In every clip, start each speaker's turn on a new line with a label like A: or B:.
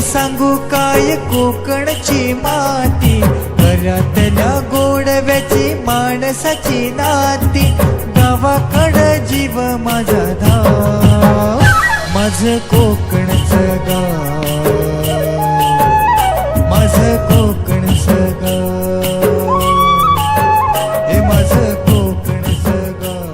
A: सांगू काय कोकणची माती? घरातल्या गोडव्याची माणसाची नाती. गावाकडं जीव माझा धाव माझं कोकणचं गाव माझं कोकणचं गाव हे माझं कोकणचं गाव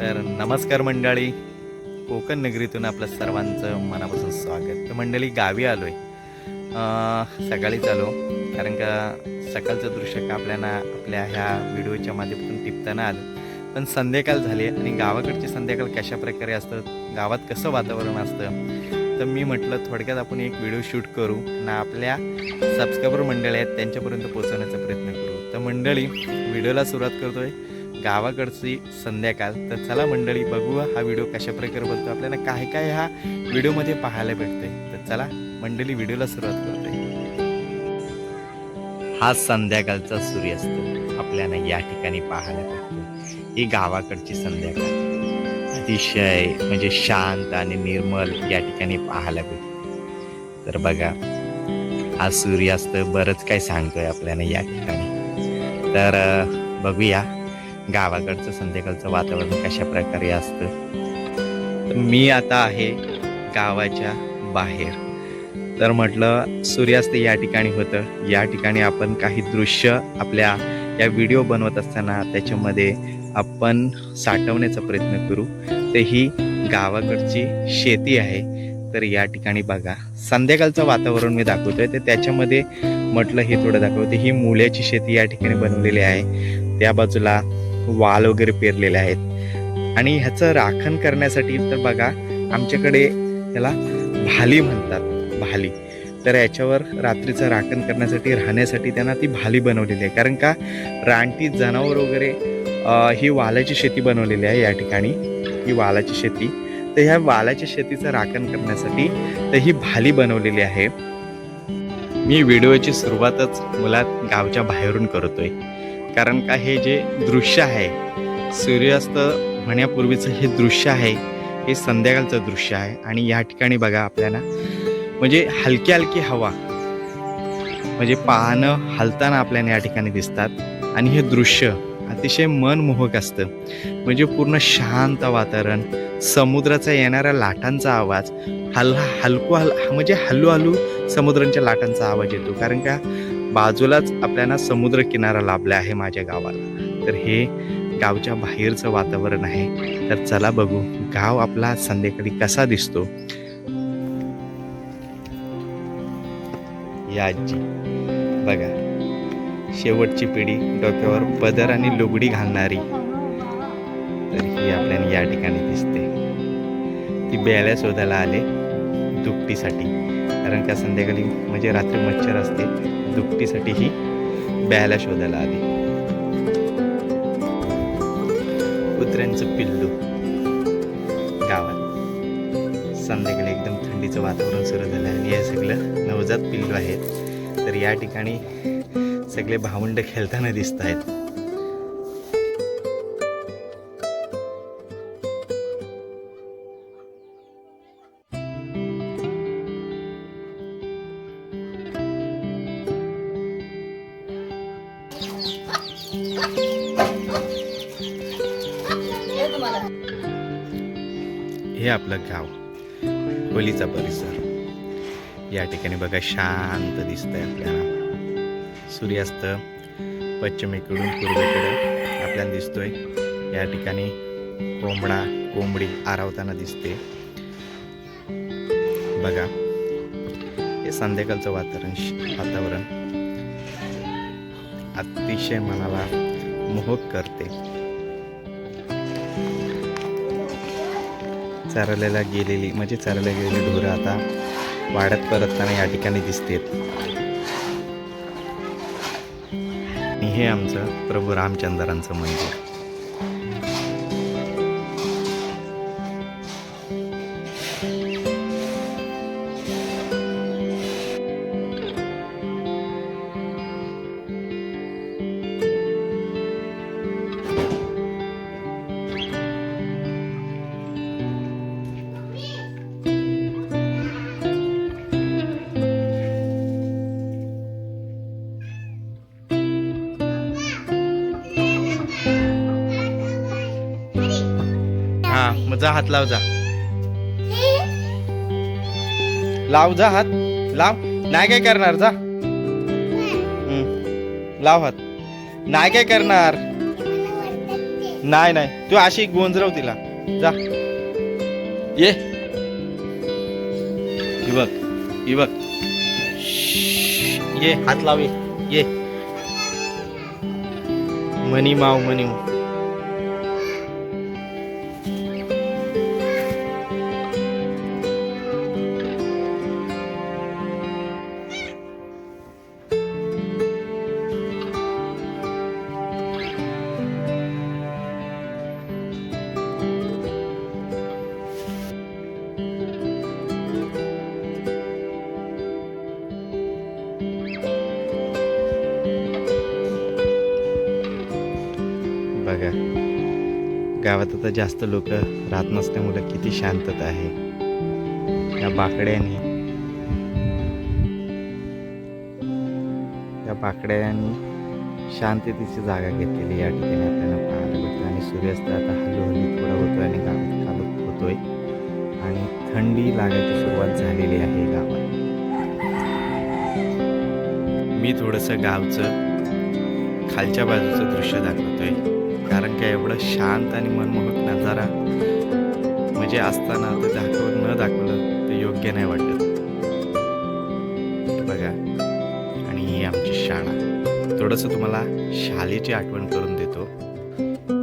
B: तर नमस्कार मंडळी. कोकण नगरीतून आपलं सर्वांचं मनापासून स्वागत. तर मंडळी गावी आलो आहे सकाळीच आलो कारण का सकाळचं दृश्य का आपल्याला आपल्या ह्या व्हिडिओच्या माध्यमातून टिपताना आलं. पण संध्याकाळ झाली आणि गावाकडची संध्याकाळ कशा प्रकारे असतं गावात कसं वातावरण असतं तर मी म्हटलं थोडक्यात आपण एक व्हिडिओ शूट करू आणि आपल्या सबस्क्रायबर मंडळी आहेत त्यांच्यापर्यंत पोहोचवण्याचा प्रयत्न करू. तर मंडळी व्हिडिओला सुरुवात करतोय. गावाकडची संध्याकाळ. तर चला मंडळी बघू हा व्हिडिओ कशा प्रकारे बनतो. आपल्याला काय काय ह्या व्हिडिओमध्ये पाहायला भेटतंय. तर चला मंडळी व्हिडिओला सुरुवात करते. हा संध्याकाळचा सूर्यास्त आपल्याला या ठिकाणी पाहायला भेटतो. ही गावाकडची संध्याकाळ. अतिशय म्हणजे शांत आणि निर्मल या ठिकाणी पाहायला भेटतो. तर बघा हा सूर्यास्त बरंच काय सांगतोय आपल्याला या ठिकाणी. तर बघूया. गावाकडचं संध्याकाळचं वातावरण कशा प्रकारे असतं मी आता आहे गावाच्या बाहेर. तर म्हटलं सूर्यास्त या ठिकाणी होतं. या ठिकाणी आपण काही दृश्य आपल्या या व्हिडिओ बनवत असताना त्याच्यामध्ये आपण साठवण्याचा प्रयत्न करू. तर ही गावाकडची शेती आहे. तर या ठिकाणी बघा संध्याकाळचं वातावरण मी दाखवतोय. तर त्याच्यामध्ये म्हटलं हे थोडं दाखवते. ही मुळ्याची शेती या ठिकाणी बनवलेली आहे. त्या बाजूला वाल वगैरे पेरलेले आहेत. आणि ह्याचं राखण करण्यासाठी तर बघा आमच्याकडे त्याला भाली म्हणतात भाली. तर याच्यावर रात्रीचं राखण करण्यासाठी राहण्यासाठी त्यांना ती भाली बनवलेली आहे. कारण का रानटी जनावर वगैरे ही वालाची शेती बनवलेली आहे या ठिकाणी. ही वालाची शेती. तर ह्या वालाच्या शेतीचं राखण करण्यासाठी तर ही भाली बनवलेली आहे. मी व्हिडिओची सुरुवातच मुलात गावच्या बाहेरून करतोय. कारण का हे जे दृश्य आहे सूर्यास्त होण्यापूर्वीचं हे दृश्य आहे हे संध्याकाळचं दृश्य आहे. आणि या ठिकाणी बघा आपल्याला म्हणजे हलकी हलकी हवा म्हणजे पाहणं हलताना आपल्याला या ठिकाणी दिसतात. आणि हे दृश्य अतिशय मनमोहक असतं. म्हणजे पूर्ण शांत वातावरण समुद्राचा येणाऱ्या लाटांचा आवाज हल हलकू हल म्हणजे हलू हलू समुद्रांच्या लाटांचा आवाज येतो. कारण का बाजूलाच आपल्याला समुद्र किनारा लाभला आहे माझ्या गावाला. तर हे गावच्या बाहेरचं वातावरण आहे. तर चला बघू गाव आपला संध्याकाळी कसा दिसतो? या आजी. बघा शेवटची पिढी डोक्यावर पदर आणि लुगडी घालणारी. तर ही आपल्याला या ठिकाणी दिसते. ती बेळ्या शोधायला आले दुपटीसाठी. कारण का संध्याकाळी म्हणजे रात्री मच्छर असते. दुपटीसाठी ही बेळ्या शोधायला आली. कुत्र्यांचं पिल्लू. गावात. संध्याकाळी एकदम थंडीचं वातावरण सुरू झालं आणि हे सगळं नवजात पिल्लू आहेत. तर या ठिकाणी सगळे भावंड खेळताना दिसत आहेत आपलं गाव खोलीचा परिसर. या ठिकाणी बघा शांत दिसतंय आपल्याला. सूर्यास्त पश्चिमेकडून पूर्वेकडे आपल्याला दिसतोय. या ठिकाणी कोंबडा कोंबडी आरावताना दिसते. बघा हे संध्याकाळचं वातावरण वातावरण अतिशय मनाला मोहक करते. चरलेला गेलेली म्हणजे चरायला गेलेली ढोरं आता वाढत परतताना या ठिकाणी दिसतेत. आणि हे आमचं प्रभू रामचंद्रांचं मंदिर. जा हात लाव जा. लाव जा हात लाव. नाही काय करणार जा. लाव हात. नाही काय करणार. नाही नाही. तू अशी गोंजरव तिला. जा. ये. बघ बघ. ये हात लाव ये. ये. मनी माव मनी गावात आता जास्त लोक राहत नसल्यामुळे किती शांतता आहे. या बाकड्याने या बाकड्यांनी शांततेची जागा घेतलेली या ठिकाणी आपल्याला पाहायला भेटते. आणि सूर्यास्त आता हळूहळू थोडा होतोय आणि गावात कालत होतोय. आणि थंडी लागायची सुरुवात झालेली आहे गावात. मी थोडंसं गावचं खालच्या बाजूचं दृश्य दाखवतोय. कारण का एवढं शांत आणि मनमोहक नजारा म्हणजे असताना ते दाखवून न दाखवलं ते योग्य नाही वाटत. बघा. आणि ही आमची शाळा. थोडंसं तुम्हाला शाळेची आठवण करून देतो.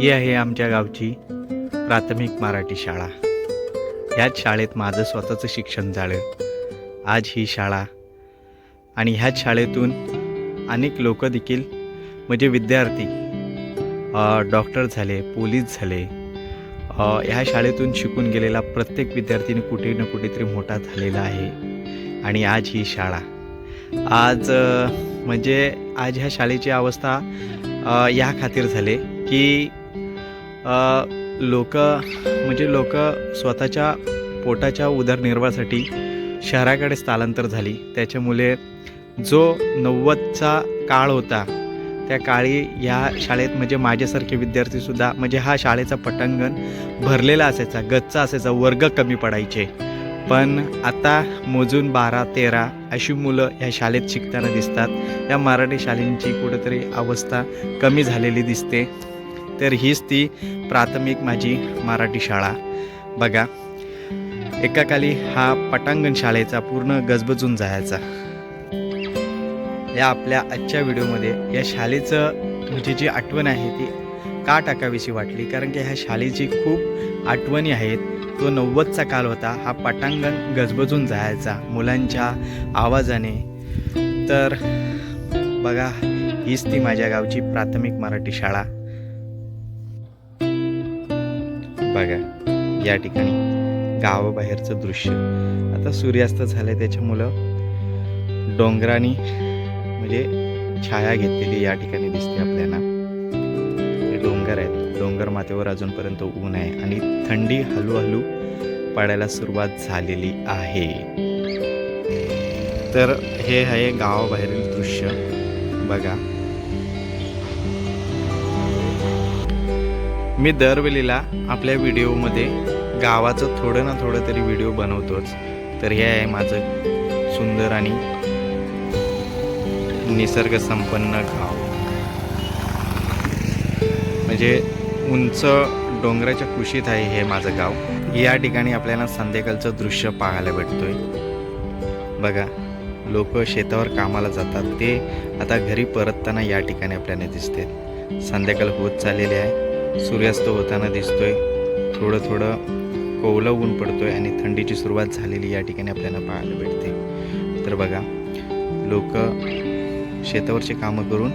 B: ही आहे आमच्या गावची प्राथमिक मराठी शाळा. ह्याच शाळेत माझं स्वतःचं शिक्षण झालं. आज ही शाळा. आणि ह्याच शाळेतून अनेक लोक देखील म्हणजे विद्यार्थी डॉक्टर झाले पोलीस झाले. ह्या शाळेतून शिकून गेलेला प्रत्येक विद्यार्थीने कुठे ना कुठेतरी मोठा झालेला आहे आणि आज ही शाळा. आज म्हणजे आज ह्या शाळेची अवस्था या खातीर झाले की लोक म्हणजे लोक स्वतःच्या पोटाच्या उदरनिर्वाहासाठी शहराकडे स्थलांतर झाली. त्याच्यामुळे जो नव्वदचा काळ होता त्या काळी या शाळेत म्हणजे माझ्यासारखे विद्यार्थीसुद्धा म्हणजे हा शाळेचा पटांगण भरलेला असायचा गच्चा असायचा वर्ग कमी पडायचे. पण आता मोजून बारा तेरा अशी मुलं ह्या शाळेत शिकताना दिसतात. या मराठी शाळेंची कुठेतरी अवस्था कमी झालेली दिसते. तर हीच ती प्राथमिक माझी मराठी शाळा. बघा एकाकाली हा पटांगण शाळेचा पूर्ण गजबजून जायचा. या आपल्या आजच्या व्हिडिओमध्ये या शाळेचं म्हणजे जी आठवण आहे ती का टाकावीशी वाटली? कारण की ह्या शाळेची खूप आठवणी आहेत. तो नव्वदचा काल होता. हा पटांगण गजबजून जायचा मुलांच्या आवाजाने. तर बघा हीच ती माझ्या गावची प्राथमिक मराठी शाळा. बघा या ठिकाणी गावाबाहेरचं दृश्य. आता सूर्यास्त झालं त्याच्यामुळं डोंगरानी म्हणजे छाया घेतलेली या ठिकाणी दिसते आपल्याला. हे डोंगर आहेत. डोंगर माथेवर अजूनपर्यंत ऊन आहे आणि थंडी हळूहळू पडायला सुरुवात झालेली आहे. तर हे आहे गावाबाहेरील दृश्य. बघा. मी दरवेळेला आपल्या व्हिडिओमध्ये गावाचं थोडं ना थोडं तरी व्हिडिओ बनवतोच. तर हे आहे माझं सुंदर आणि निसर्गसंपन्न गाव म्हणजे उंच डोंगराच्या कुशीत आहे हे माझं गाव. या ठिकाणी आपल्याला संध्याकाळचं दृश्य पाहायला भेटतोय. बघा लोक शेतावर कामाला जातात. ते आता घरी परतताना या ठिकाणी आपल्याला दिसते. संध्याकाळ होत चाललेली आहे. सूर्यास्त होताना दिसतोय. थोडं थोडं कोवलं ऊन पडतोय आणि थंडीची सुरुवात झालेली या ठिकाणी आपल्याला पाहायला भेटते. तर बघा लोक शेतावरची कामं करून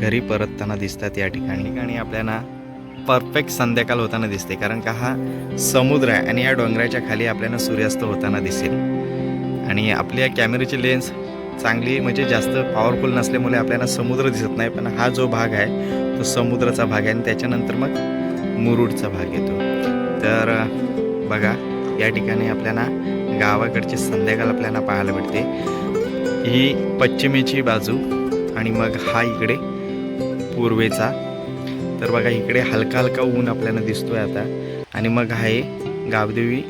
B: घरी परतताना दिसतात या ठिकाणी. ठिकाणी आपल्याला परफेक्ट संध्याकाळ होताना दिसते. कारण का हा समुद्र आहे आणि या डोंगराच्या खाली आपल्याला सूर्यास्त होताना दिसेल. आणि आपल्या कॅमेऱ्याची लेन्स चांगली म्हणजे जास्त पॉवरफुल नसल्यामुळे आपल्याला समुद्र दिसत नाही. पण हा जो भाग आहे तो समुद्राचा भाग आहे आणि त्याच्यानंतर मग मुरुडचा भाग येतो. तर बघा या ठिकाणी आपल्याला गावाकडची संध्याकाळ आपल्याला पाहायला भेटते. ही पश्चिमेची बाजू आणि मग हा इकडे पूर्वेचा. तर बघा इकडे हलका हलका ऊन आपल्याला दिसतोय आता. आणि मग आहे गावदेवी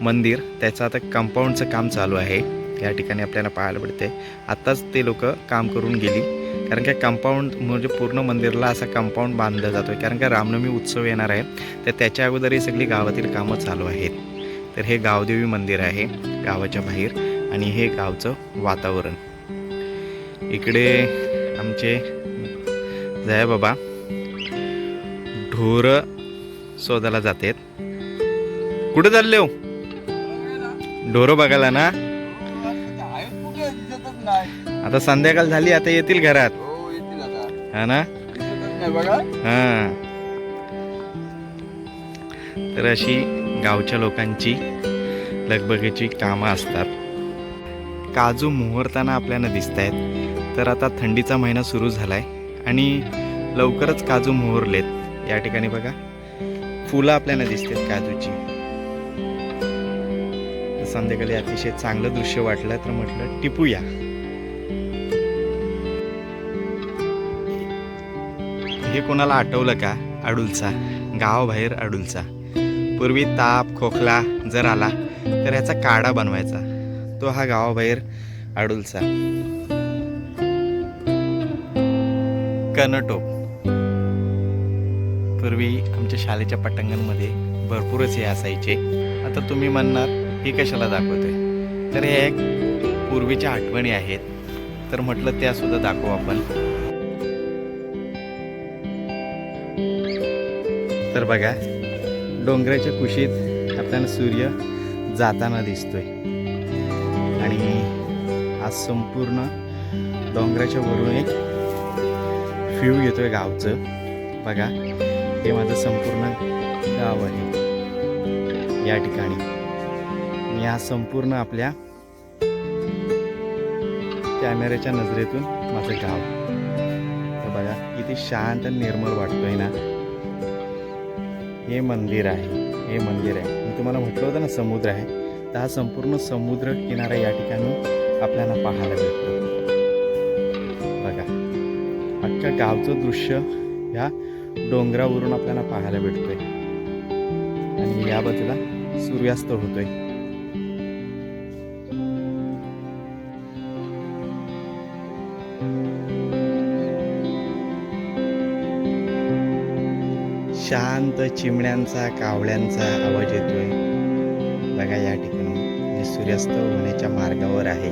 B: मंदिर. त्याचं आता कंपाऊंडचं काम चालू आहे. या ठिकाणी आपल्याला पाहायला भेटते आत्ताच ते लोक काम करून गेली. कारण का कंपाऊंड म्हणजे पूर्ण मंदिरला असा कंपाऊंड बांधला जातो आहे कारण का रामनवमी उत्सव येणार आहे. तर त्याच्या अगोदर ही सगळी गावातील कामं चालू आहेत. तर हे गावदेवी मंदिर आहे गावाच्या बाहेर. आणि हे गावचं वातावरण. इकडे आमचे जया बाबा ढोर शोधायला जातात. कुठे चालले हो? ढोरं बघायला ना? आता संध्याकाळ झाली आता येतील घरात. हा ना? हा. तर अशी गावच्या लोकांची लगबगीची कामं असतात. काजू मोहरताना आपल्याला दिसत आहेत तर आता थंडीचा महिना सुरू झाला आहे आणि लवकरच काजू मोहरलेत. या ठिकाणी बघा फुलं आपल्याला दिसतात काजूची. संध्याकाळी अतिशय चांगलं दृश्य वाटलं तर म्हटलं टिपूया. हे कोणाला आठवलं का? अडुलचा गावाबाहेर अडुलचा पूर्वी ताप खोकला जर आला तर ह्याचा काढा बनवायचा. तो हा गावाबाहेर अडुलचा कनटोप पूर्वी आमच्या शाळेच्या पटांगणमध्ये भरपूरच हे असायचे. आता तुम्ही म्हणणार हे कशाला दाखवतोय? तर हे एक पूर्वीच्या आठवणी आहेत. तर म्हटलं त्या सुद्धा दाखवू आपण. तर बघा डोंगराच्या कुशीत आपल्याला सूर्य जाताना दिसतोय. आणि आज संपूर्ण डोंगराच्या वरून एक व्ह्यू येतोय गावचं. बघा हे माझं संपूर्ण गाव आहे. या ठिकाणी. मी हा संपूर्ण आपल्या कॅमेऱ्याच्या नजरेतून माझं गाव. तर बघा किती शांत आणि निर्मळ वाटतोय ना. हे मंदिर आहे. हे मंदिर आहे. मी तुम्हाला म्हटलं होतं ना समुद्र आहे. तर हा संपूर्ण समुद्र किनारा या ठिकाणी आपल्याला पाहायला भेटतो बघा अख्ख्या गावचं दृश्य ह्या डोंगरावरून आपल्याला पाहायला भेटतोय. आणि या बाजूला सूर्यास्त होतोय. शांत चिमण्यांचा कावळ्यांचा आवाज येतोय. बघा या ठिकाणी. आणि सूर्यास्त होण्याच्या मार्गावर आहे.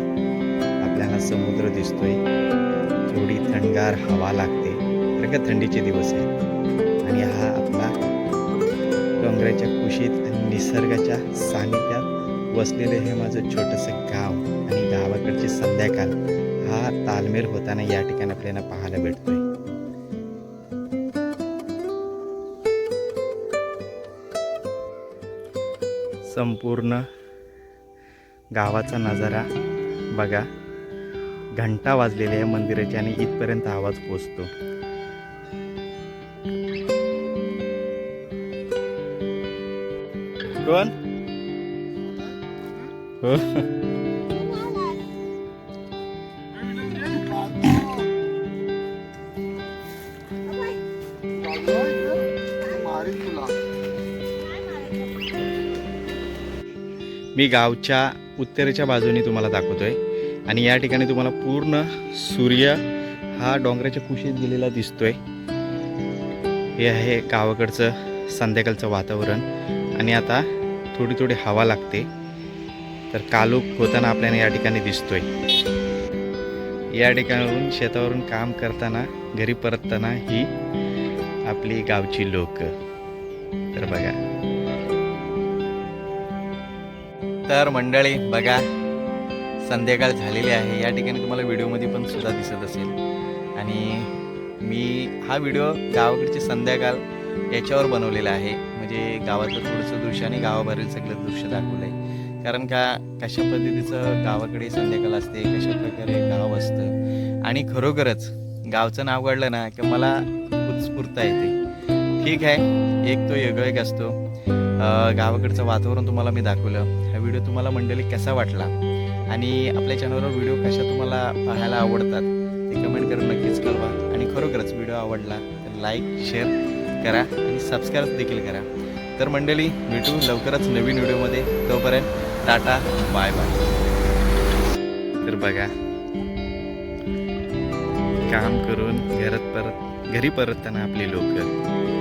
B: आपल्याला समुद्र दिसतोय. थोडी थंडगार हवा लागते. कारण का थंडीचे दिवस आहेत? आणि हा आपला डोंगराच्या कुशीत आणि निसर्गाच्या सानिध्यात वसलेलं हे माझं छोटंसं गाव आणि गावाकडची संध्याकाळ हा तालमेल होताना या ठिकाणी आपल्याला पाहायला भेटतोय. संपूर्ण गावाचा नजारा बघा. घंटा वाजलेल्या आहे मंदिराची आणि इथपर्यंत आवाज पोचतो. कोण? हो. मी गावच्या उत्तरेच्या बाजूने तुम्हाला दाखवतोय. आणि या ठिकाणी तुम्हाला पूर्ण सूर्य हा डोंगराच्या कुशीत गेलेला दिसतोय. हे आहे गावाकडचं संध्याकाळचं वातावरण. आणि आता थोडी थोडी हवा लागते. तर कालूक होताना आपल्याला या ठिकाणी दिसतोय. या ठिकाणावरून शेतावरून काम करताना घरी परतताना ही आपली गावची लोक. तर बघा. तर मंडळी बघा संध्याकाळ झालेली आहे. या ठिकाणी तुम्हाला व्हिडिओमध्ये पण सुद्धा दिसत असेल. आणि मी हा व्हिडिओ गावाकडची संध्याकाळ याच्यावर बनवलेला आहे. म्हणजे गावातलं थोडंसं दृश्य आणि गावाबाहेरील सगळं दृश्य दाखवलं आहे कारण का कशा पद्धतीचं गावाकडे संध्याकाळ असते कशा प्रकारे गाव असतं. आणि खरोखरच गावचं नाव काढलं ना की मला उत्स्फूर्तता येते. ठीक आहे एक तो वेगळं एक असतो. गावाकडचं वातावरण तुम्हाला मी दाखवलं. व्हिडिओ तुम्हाला मंडळी कसा वाटला? आणि आपल्या चॅनलवर व्हिडिओ कशा तुम्हाला पाहायला आवडतात ते कमेंट करून नक्कीच कळवा. आणि खरोखरच व्हिडिओ आवडला तर लाईक शेअर करा आणि सबस्क्राईब देखील करा.
C: तर मंडळी भेटू लवकरच नवीन व्हिडिओमध्ये तोपर्यंत टाटा बाय बाय
B: तर बघा काम करून घरात परत घरी परतताना आपली लोक.